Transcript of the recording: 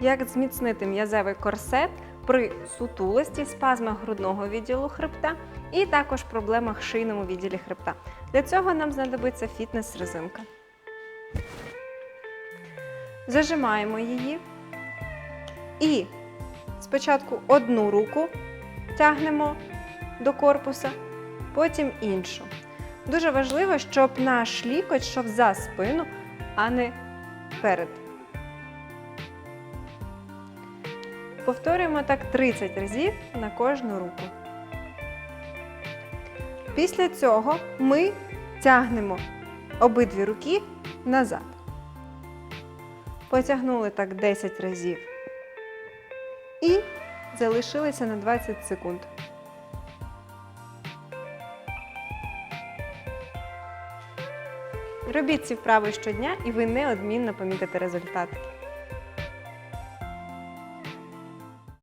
як зміцнити м'язевий корсет при сутулості, спазмах грудного відділу хребта і також проблемах шийному відділі хребта. Для цього нам знадобиться фітнес-резинка. Зажимаємо її і спочатку одну руку тягнемо до корпуса, потім іншу. Дуже важливо, щоб наш лікоть йшов за спину, а не перед. Повторюємо так 30 разів на кожну руку. Після цього ми тягнемо обидві руки назад. Потягнули так 10 разів. І залишилися на 20 секунд. Робіть ці вправи щодня, і ви неодмінно помітите результат.